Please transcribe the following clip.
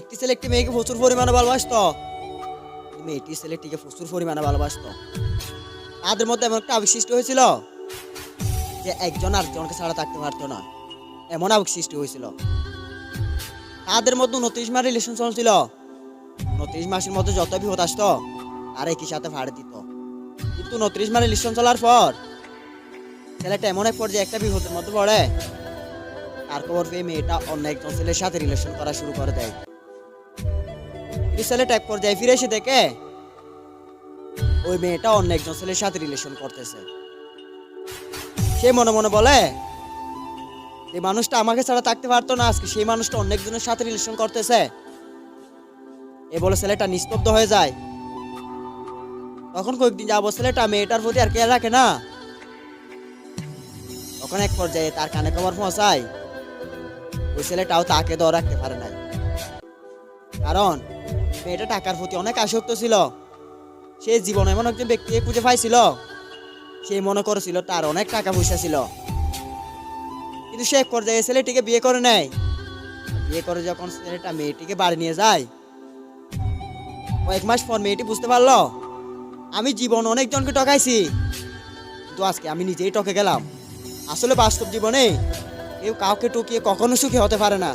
একটি ছেলে একটি মেয়েকে প্রচুর পরিমাণে ভালোবাসতো। মেয়েটি ছেলেটিকে প্রচুর পরিমাণে ভালোবাসতো। তাদের মধ্যে এমন একটা আবেগ হয়েছিল যে একজন আরেকজনকে ছাড়া থাকতে পারতো না। এমন আবেগ সৃষ্টি হয়েছিল। তাদের মধ্যে উনত্রিশ মাস রিলেশন চলছিল। উনত্রিশ মাসের মধ্যে যত বিপদ আসতো আর একই সাথে ভাড়া দিত। কিন্তু উনত্রিশ মাস রিলেশন চলার পর ছেলেটা এমন এক পর্যায়ে একটা বিপদের মধ্যে পড়ে। তার খবর পেয়ে মেয়েটা অন্য একজন ছেলের সাথে রিলেশন করা শুরু করে দেয়। ছেলেটা এক পর্যায়ে ফিরে এসে দেখে ওই মেয়েটা অন্য একজন ছেলের সাথে রিলেশন করতেছে। সে মনে মনে বলে, এই মানুষটা আমাকে ছাড়া থাকতে পারতো না, আজকে সেই মানুষটা অন্য একজনের সাথে রিলেশন করতেছে। এ বলে ছেলেটা নিস্তব্ধ হয়ে যায়। তখন কয়েকদিন যাব ছেলেটা মেয়েটার প্রতি আর খেয়াল রাখে না। তখন এক পর্যায়ে তার কানে খবর পৌঁছায়। ওই ছেলেটাও তাকে দর রাখতে পারে নাই। কারণ মেয়েটা টাকার প্রতি অনেক আসক্ত ছিল। সে জীবনে এমন একজন ব্যক্তিকে খুঁজে পাইছিল, সে মনে করেছিল তার অনেক টাকা পয়সা ছিল। কিন্তু সে এক পর্যায়ে ছেলেটিকে বিয়ে করে নেয়। বিয়ে করে যখন ছেলেটা মেয়েটিকে বাড়ি নিয়ে যায়, কয়েক মাস পর মেয়েটি বুঝতে পারল, আমি জীবন অনেকজনকে টকাইছি কিন্তু আজকে আমি নিজেই টকে গেলাম। আসলে বাস্তব জীবনে কেউ কাউকে টকিয়ে কখনো সুখী হতে পারে না।